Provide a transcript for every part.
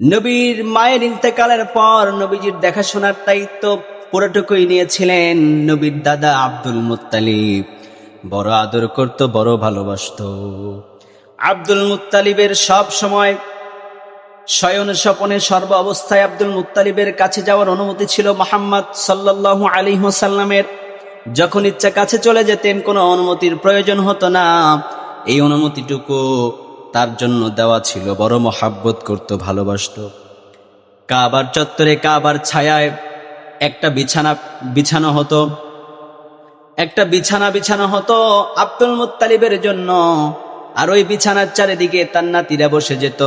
নবীর মায়ের ইন্তেকালের পর নবীজির দেখাশোনার দায়িত্ব পুরোটুকুই নিয়েছিলেন নবীর দাদা আব্দুল মুত্তালিব। বড় আদর করত, বড় ভালোবাসত। আব্দুল মুত্তালিবের সব সময় শয়ন স্বপনে সর্ব অবস্থায় আব্দুল মুত্তালিবের কাছে যাওয়ার অনুমতি ছিল মোহাম্মদ সাল্লাল্লাহু আলী হোসাল্লামের যখন ইচ্ছা কাছে চলে যেতেন, কোনো অনুমতির প্রয়োজন হতো না। এই অনুমতিটুকু তার জন্য দেওয়া ছিল বড় মহাব্বত করত, ভালোবাসত। কাবার চত্বরে কাবার ছায়ায় একটা বিছানা, বিছানো হতো। একটা বিছানা বিছানো হতো আব্দুল মুত্তালিবের জন্য। আর ওই বিছানার চারিদিকে তার নাতিরা বসে যেত।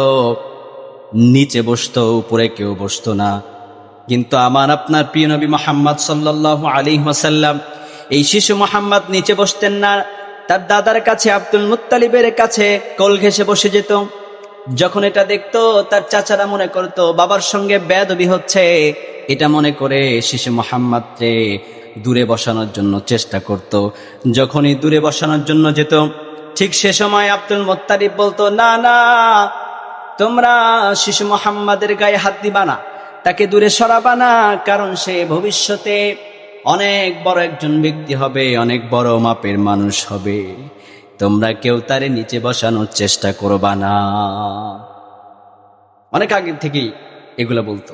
নিচে বসতো, উপরে কেউ বসতো না। কিন্তু আমার আপনার প্রিয় নবী মোহাম্মদ সাল্লাহ আলী ওয়াসাল্লাম, এই শিশু মোহাম্মদ নিচে বসতেন না তার দাদার কাছে, আব্দুল মুত্তালিবের কাছে কোল ঘেসে বসে যেত। যখন এটা দেখতো, তার চাচারা মনে করতো, বাবার সঙ্গে বেদবি হচ্ছে। এটা মনে করে শিশু মোহাম্মদকে দূরে বসানোর জন্য চেষ্টা করত। যখনই দূরে বসানোর জন্য যেত, ঠিক সে সময় আব্দুল মোত্তালিব বলতো, না না, তোমরা শিশু মোহাম্মদের গায়ে হাত দিবা না। তাকে দূরে সরাবা না, কারণ সে ভবিষ্যতে অনেক বড় একজন ব্যক্তি হবে, অনেক বড় মাপের মানুষ হবে। তোমরা কেউ তারে নিচে বসানোর চেষ্টা করবা না। অনেক আগে থেকেই এগুলো বলতো।